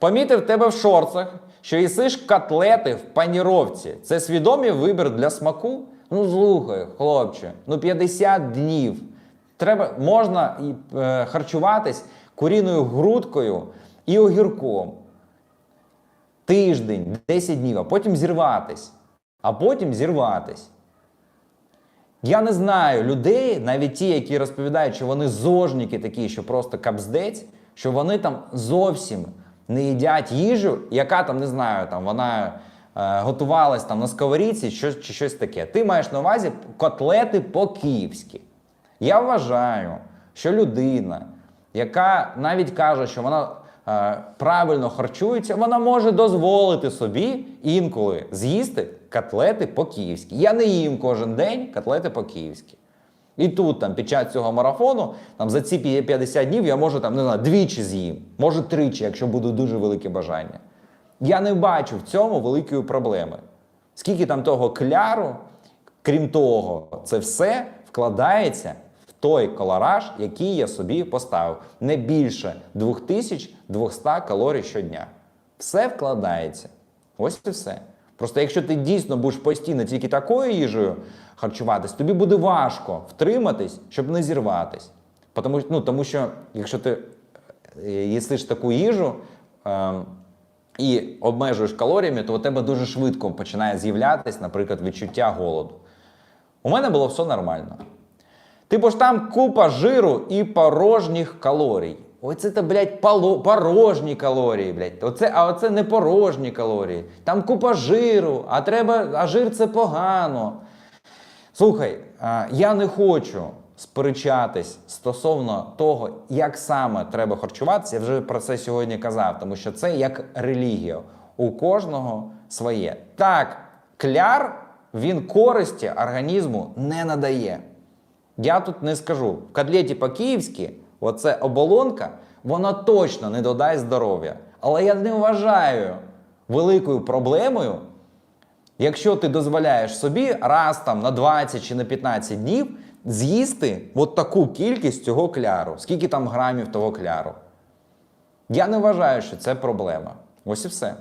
Помітив тебе в шорцах, що їсиш котлети в паніровці. Це свідомий вибір для смаку? Ну слухай, хлопче, ну 50 днів. Треба, можна і, е, харчуватись куріною грудкою і огірком. Тиждень, 10 днів, а потім зірватись. А потім зірватись. Я не знаю людей, навіть ті, які розповідають, що вони зожники такі, що просто капздець, що вони там зовсім не їдять їжу, яка там не знаю, там вона е, готувалась там на сковорідці що, чи щось таке. Ти маєш на увазі котлети по-київськи. Я вважаю, що людина, яка навіть каже, що вона е, правильно харчується, вона може дозволити собі інколи з'їсти котлети по-київськи. Я не їм кожен день котлети по-київськи. І тут, там, під час цього марафону, там, за ці 50 днів я можу там, не знаю, двічі з'їм, може тричі, якщо буде дуже велике бажання. Я не бачу в цьому великої проблеми. Скільки там того кляру, крім того, це все вкладається в той колораж, який я собі поставив. Не більше 2200 калорій щодня. Все вкладається. Ось і все. Просто якщо ти дійсно будеш постійно тільки такою їжею харчуватись, тобі буде важко втриматись, щоб не зірватись. Тому, ну, тому що якщо ти е, їсиш таку їжу ем, і обмежуєш калоріями, то у тебе дуже швидко починає з'являтись, наприклад, відчуття голоду. У мене було все нормально. Типу ж там купа жиру і порожніх калорій. Оце це, блядь, пало- порожні калорії, блядь. Оце, а оце не порожні калорії. Там купа жиру, а треба, а жир це погано. Слухай, я не хочу сперечатись стосовно того, як саме треба харчуватися. Я вже про це сьогодні казав, тому що це як релігія. У кожного своє. Так, кляр він користі організму не надає. Я тут не скажу. В котлеті по-київськи, оце оболонка, вона точно не додасть здоров'я. Але я не вважаю великою проблемою, якщо ти дозволяєш собі раз там на 20 чи на 15 днів з'їсти от таку кількість цього кляру, скільки там грамів того кляру. Я не вважаю, що це проблема. Ось і все.